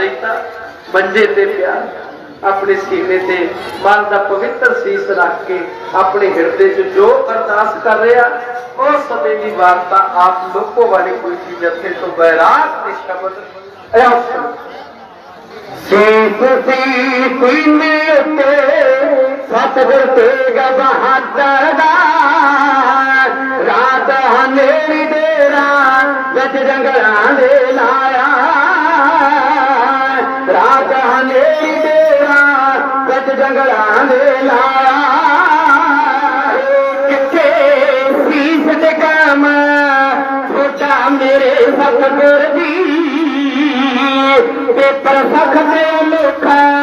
चाहता बंजे ते प्यार, अपने सीने से मन का पवित्र शीस रख के अपने हृदय च जो अरदास कर रहा, उस समय की वार्ता आप लोगों वाले कोई चीज़ जत्थे तो बैराग के शब्द रात हनेरी देरा, गज जंगला ਹਨੇਰੀ ਦੇ ਵਿੱਚ ਜੰਗਲਾਂ ਦੇ ਲਾਇਆ। ਕਿੱਥੇ ਸੀਸ ਤੇ ਕੰਮ ਛੋਟਾ ਮੇਰੇ ਸਤਿਗੁਰ ਦੀ। ਪੇਪਰ ਸਖਤੇ ਲੁਖਾ ਹੈ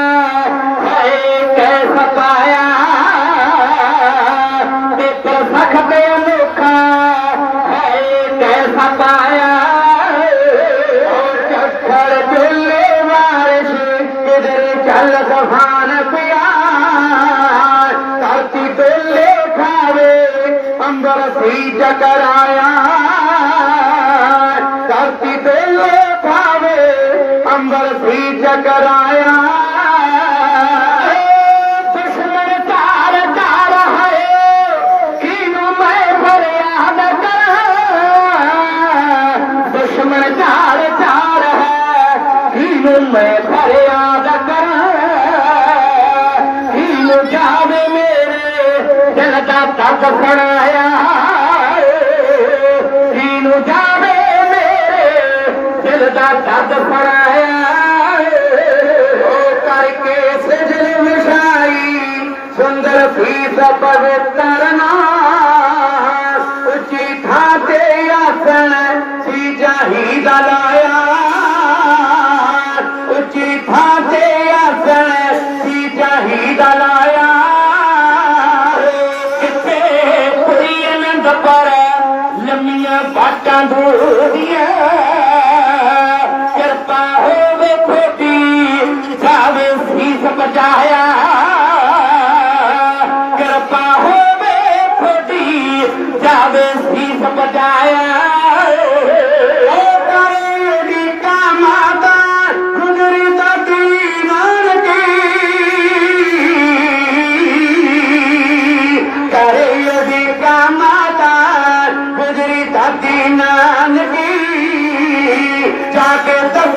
कोई चकर आया धरती दे भावे अंबर भी चकर आया मैं फरियाद कर ही। जावे मेरे, दिल का तक बनाया। वछाई सुंदर पव तरन उची था तेसी चाहींदा उची था तेसी चाहींदा सब लमीअ बाटा जोड़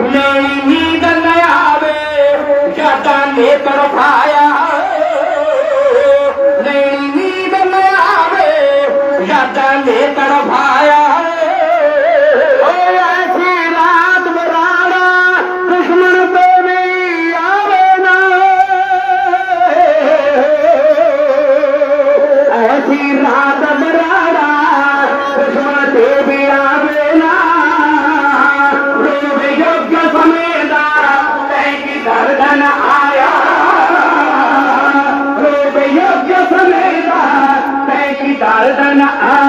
नी न आवे चाचा पर आया a